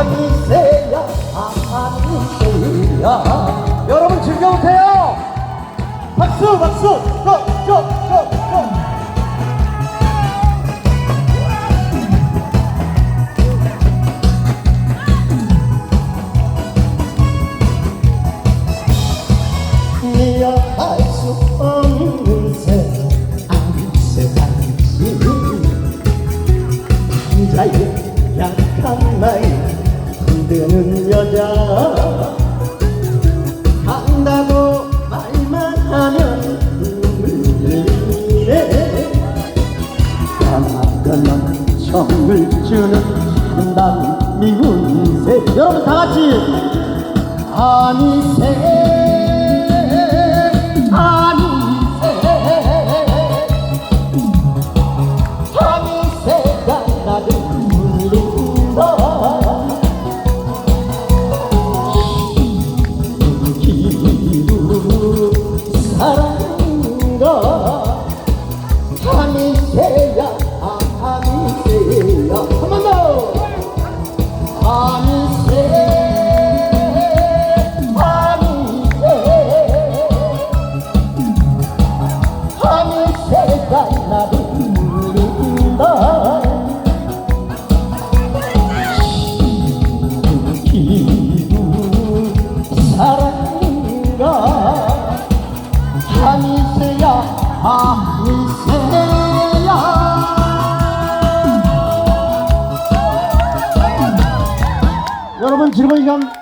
하미세야 하미세야 여러분 즐겨보세요. 박수 박수. 고고고고. 미워할 수 없는 새 아무새 당신 남자의 약한 나이. 흔 드는 여자. 간다고 말만 하면 눈물 흘리네. 까마득한 정을 주는 난 미운 새 여러분 다 같이. 아니새 아니새 아니새야 아니새야. 한 번 더. 아니새 아니새 아니새가 나를 울린다 기루 사랑가 아니새야 여러분 즐거운 시간